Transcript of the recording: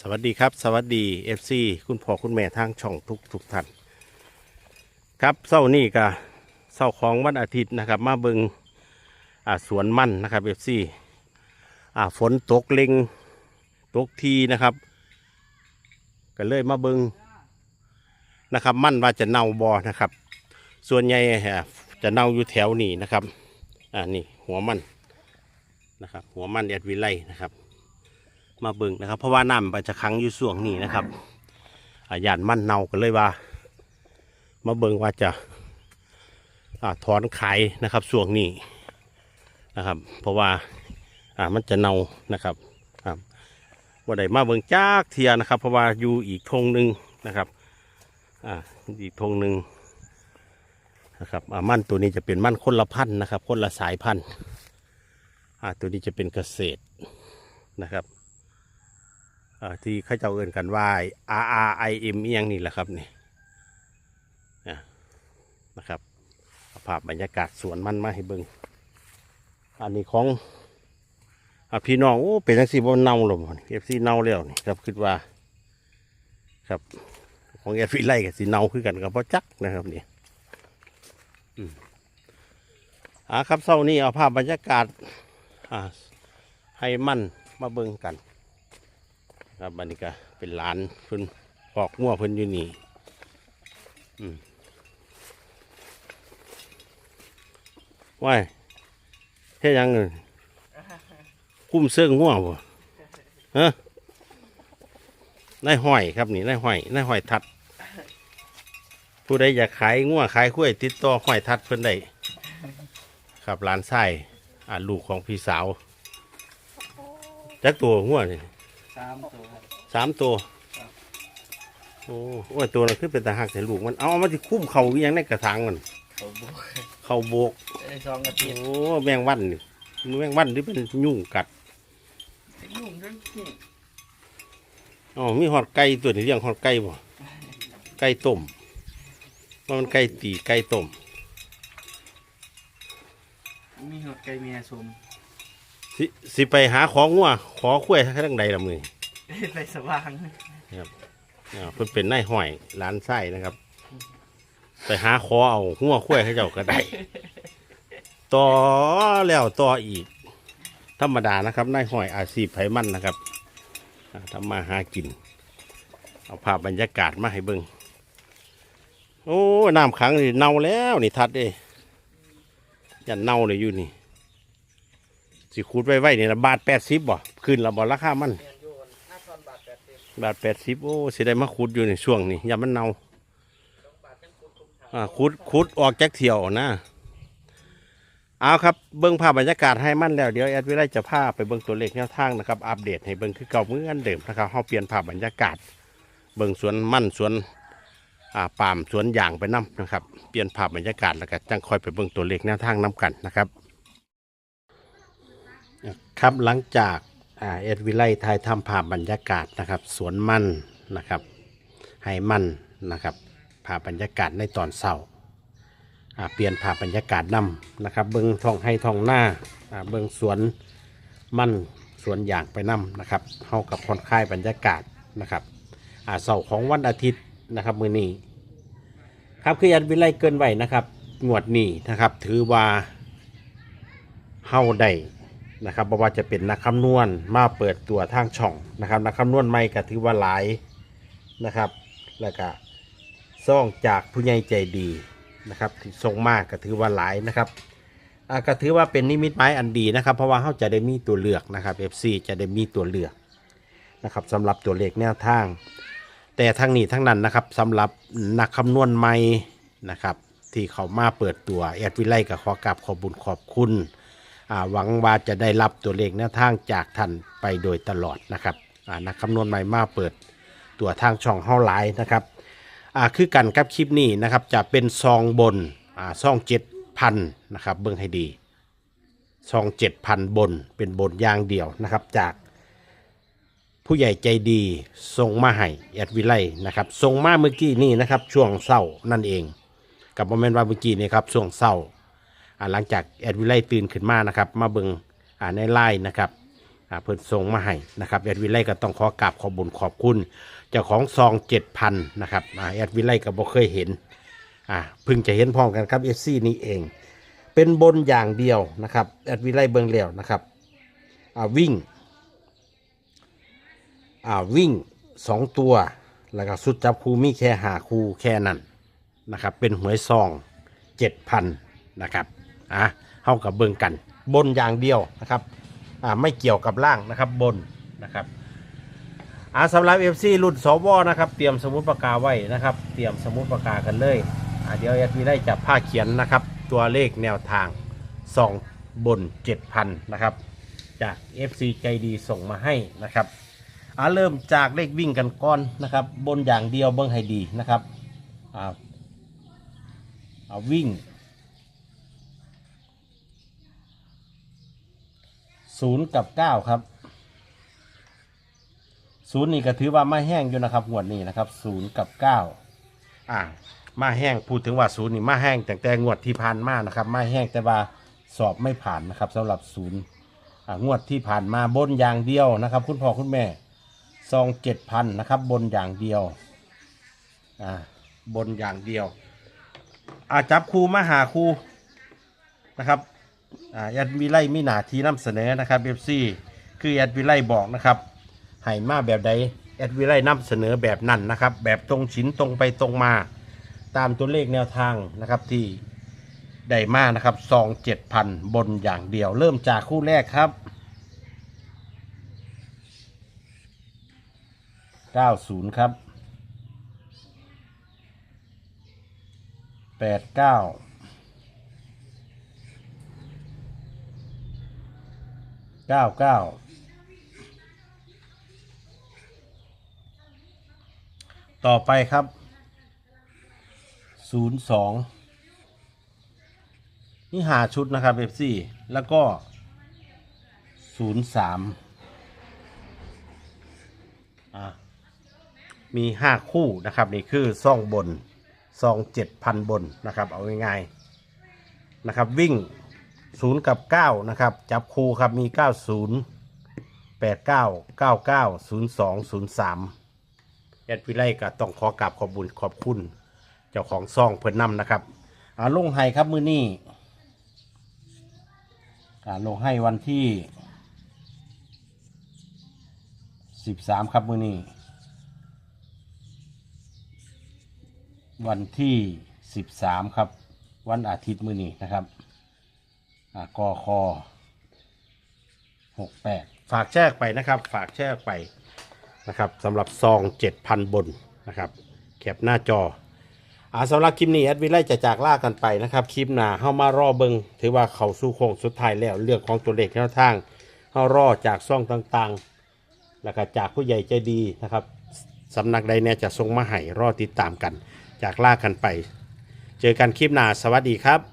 สวัสดีครับ สวัสดี FC คุณพ่อคุณแม่ทางช่องทุกทุกท่านครับเศร้านี่ก็เศร้าของวันอาทิตย์นะครับ มาเบิงอ่าสวนมันนะครับ FC อ่าฝนตกเล็งตกทีนะครับก็เลยมาเบิงนะครับ มันว่าจะเน่าบอนะครับ ส่วนใหญ่จะเน่าอยู่แถวนี้นะครับอ่านี่หัวมันนะครับ หัวมันแอดวิไลนะครับ มาเบิ่งนะครับ เพราะว่าน้ำมันจะขังอยู่ส่วงนี้นะครับอาย่านมันเน่ากันเลยว่า มาเบิ่งว่าจะอาถอนขายนะครับส่วงนี้นะครับ เพราะว่าอ่ามันจะเน่านะครับครับว่าได้มาเบิ่งจากเทียนะครับ เพราะว่าอยู่อีกธงหนึ่งนะครับอ่าอีกธงหนึ่งนะครับอ่ามันตัวนี้จะเป็นมันคนละพันธุ์นะครับ คนละสายพันธุ์อ่าตัวนี้จะเป็นเกษตรนะครับ ที่เขาเจ้าเอินกันว่า R R I M เอียงนี่แหละครับนี่นะครับภาพบรรยากาศสวนมันมาให้เบิงอันนี้ของอพี่น้องโอ้เป็นจังสีบนเน่าหรอเอฟซีเน่าแล้วนี่ครับคิดว่า ครับ ของเอฟซีไล่กับสีเน่าคือกันกับพ่อจักนะครับนี่อ่าครับเศร้านี้เอาภาพบรรยากาศอ่าให้มันมาเบิ่งกัน ครับอันนี้ก็เป็นหลานเพิ่นปอกงัวเพิ่นอยู่นี่อืมว้ายเฮ็ดหยังเอ่ยคุ้มเสื้องัวบ่ฮะนายห้อยครับนี่นายห้อยนายห้อยทัด ผู้ใดอยากขายงัวขายข้วยติดต่อห้อยทัดเพิ่นได้ครับหลานไส้อ่าลูกของพี่สาวจักตัวงัวนี่ สามตัวครับสามตัวครับโอ้โอ้ยตัวนั้นขึ้นเป็นตาหักแต่ลูกมันเอามันที่คุ้มเขาอหยังในกระถางมัน เขาบุกเขาโบก ได้สองอาทิตย์โอ้แมงวันนี่แมงวันที่เป็นยุ่งกัดยุ่งเรื่องนี้อ๋อมีหอดไก่ตัวนี้เลี้ยงหอดไก่บ่ไก่ต้มว่ามันไก่ตีไก่ต้มมีหอดไก่เมียสม สิสิไปหาของงัวขอคุ้ยทั้งใดละมือไปสว่างอ่าเพิ่นเป็นนายห้อยร้านไส้นะครับ ไปหาขอเอางัวคุ้ยให้เจ้าก็ได้ต่อแล้วต่ออีก ธรรมดานะครับนายห้อยอาชีพไผมันนะครับอ่าทำมาหากิน เอาภาพบรรยากาศมาให้เบิงโอ้น้ำขังนี่เน่าแล้วนี่ทัดเด้ยันเน่าเลยอยู่นี่ สิคูดไว้ไว้นี่ละบาทแปดสิบบ่ขึ้นละบ่ราคามันเมียนโยนห้าตอนบาทแปดสิบโอ้สิได้มาขุดอยู่ในช่วงนี้อย่ามันเน่าสองบาทจังคุดคุ้มค่าอ่าขุดขุดออกแจากเที่ยวนะเอาครับเบิ้องภาพบรรยากาศให้มั่นแล้วเดี๋ยวแอดวิไลจะพาไปเบิ้องตัวเลขแนวทางนะครับอัปเดตให้เบิ้องคือเก่าเมื่อนเดิมนะครับเฮาเปลี่ยนภาพบรรยากาศ เบิ้องสวนมั่นสวนอ่าปาล์มสวนยางไปน้ำนะครับ เปลี่ยนภาพบรรยากาศแล้วก็จังคอยไปเบิ้องตัวเลขแนวทางน้กันนะครับ ครับหลังจากเอ็ดวิไลไทยทำภาพบรรยากาศนะครับ สวนมันนะครับให้มันนะครับภาพบรรยากาศในตอนเศร้าเปลี่ยนภาพบรรยากาศนำนะครับ เบิงท้องให้ท้องหน้าอ่าเบิงสวนมันสวนยางไปนำนะครับเข้ากับผ่อนคลายบรรยากาศนะครับเสาร์ของวันอาทิตย์นะครับมือนี้ครับคือเอ็ดวิไลเกินไหวนะครับงวดนี้นะครับ ถือว่าเฮาได้ นะครับบ่ว่าจะเป็นนักคำนวณมาเปิดตัวทางช่องนะครับนักคำนวณใหม่ก็ถือว่าหลายนะครับ แล้วก็ซ่องจากผู้ใหญ่ใจดีนะครับที่ส่งมากก็ถือว่าหลายนะครับก็ถือว่าเป็นนิมิตหมายอันดีนะครับ เพราะว่าเขาจะได้มีตัวเลือกนะครับ FC จะได้มีตัวเลือกนะครับสำหรับตัวเลขแนวทาง แต่ทั้งนี้ทั้งนั้นนะครับสำหรับนักคำนวณใหม่นะครับที่เขามาเปิดตัวแอดวิไลก็ขอกราบขอบุญขอบคุณ หวังว่าจะได้รับตัวเลขแนวทางจากท่านไปโดยตลอดนะครับนักคำนวณใหม่มาเปิดตัวทางช่องเฮาไลน์นะครับคือกันกับคลิปนี้นะครับจะเป็นซองบนซองเจ็ดพันนะครับเบิ่งให้ดีซองเจ็ดพันบนเป็นบนยางเดียวนะครับจากผู้ใหญ่ใจดีส่งมาให้แอดวิไลนะครับส่งมาเมื่อกี้นี่นะครับช่วงเศร้านั่นเอง กับโมเมนต์ว่าเมื่อกี้นี่ครับช่วงเศร้า หลังจากแอดวิไลตื่นขึ้นมานะครับ มาเบิงอ่าในไลน์นะครับอ่าเพิ่นส่งมาให้นะครับแอดวิไลก็ต้องขอกราบขอบุญขอบคุณเจ้าของซองเจ็ดพันนะครับอ่าแอดวิไลก็บ่เคยเห็นอ่าเพิ่งจะเห็นพร้อมกันครับเอฟซีนี้เอง เป็นบนอย่างเดียวนะครับแอดวิไลเบิงแล้วนะครับอ่าวิ่งอ่าวิ่งสองตัวแล้วก็สุดจับคูมีแค่หาคูแค่นั้นนะครับเป็นหวยซองเจ็ดพันนะครับ อะเข้ากับเบิงกันบนอย่างเดียวนะครับอ่าไม่เกี่ยวกับล่างนะครับบนนะครับอ่าสำหรับ FC รุ่นสวนะครับ เตรียมสมุดปากกาไว้นะครับ เตรียมสมุดปากกากันเลยอ่าเดี๋ยวแอดวีได้จับผ้าเขียนนะครับ ตัวเลขแนวทางซองบน 7,000 นะครับ จาก FC ใจดีส่งมาให้นะครับอ่าเริ่มจากเลขวิ่งกันก่อนนะครับ บนอย่างเดียวเบิ้งให้ดีนะครับอ่าอ่าวิ่ง ศูนย์กับเก้าครับศูนย์นี่ก็ถือว่ามาแห้งอยู่นะครับงวดนี้นะครับศูนย์กับเก้าอ่ามาแห้งพูดถึงว่าศูนย์นี่มาแห้งแต่แต่งวดที่ผ่านมานะครับมาแห้งแต่ว่าสอบไม่ผ่านนะครับสำหรับศูนย์อ่างวดที่ผ่านมาบนอย่างเดียวนะครับ คุณพ่อคุณแม่ซองเจ็ดพันนะครับ บนอย่างเดียวอ่าบนอย่างเดียวอาจับครูมาหาครูนะครับ อ่าแอดวิไลมีหนาทีนำเสนอนะครับเอฟซีคือแอดวิไลบอกนะครับให้มาแบบใดแอดวิไลนำเสนอแบบนั้นนะครับ แบบตรงชิ้นตรงไปตรงมา ตามตัวเลขแนวทางนะครับที่ได้มานะครับซองเจ็ดพันบนอย่างเดียว เริ่มจากคู่แรกครับ 90 ครับ 89 99ต่อไปครับ02นี่หาชุดนะครับ FC แล้วก็03อะมีห้าคู่นะครับ นี่คือซองบนซองเจ็ดพันบนนะครับ เอาง่ายๆนะครับวิ่ง ศูนย์กับเก้านะครับ จับคู่ครับมีเก้าศูนย์แปดเก้าเก้าเก้าศูนย์สองศูนย์สามแอดวิไลก็ต้องขอกราบขอบบุญขอบคุณ เจ้าของซองเพื่อนนำนะครับอ่าลงให้ครับมือนี้อ่าลงให้วันที่สิบสามครับมือนี้วันที่13ครับ วันอาทิตย์มือนี้นะครับ กอคอ68ฝากแชร์ไปนะครับ ฝากแชร์ไปนะครับสำหรับซอง7,000บนนะครับแคปหน้าจออ่าสำหรับคลิปนี้แอดวิไลจะจากลากันไปนะครับคลิปหน้าเข้ามารอเบิงถือว่าเขาสู้โค้งสุดท้ายแล้วเรื่องของตัวเลขแนวทางเข้ารอจากซ่องต่างๆ แล้วก็จากผู้ใหญ่ใจดีนะครับสำนักใดเนี่ยจะส่งมาให้รอติดตามกัน จากลากันไป เจอกันคลิปหน้าสวัสดีครับ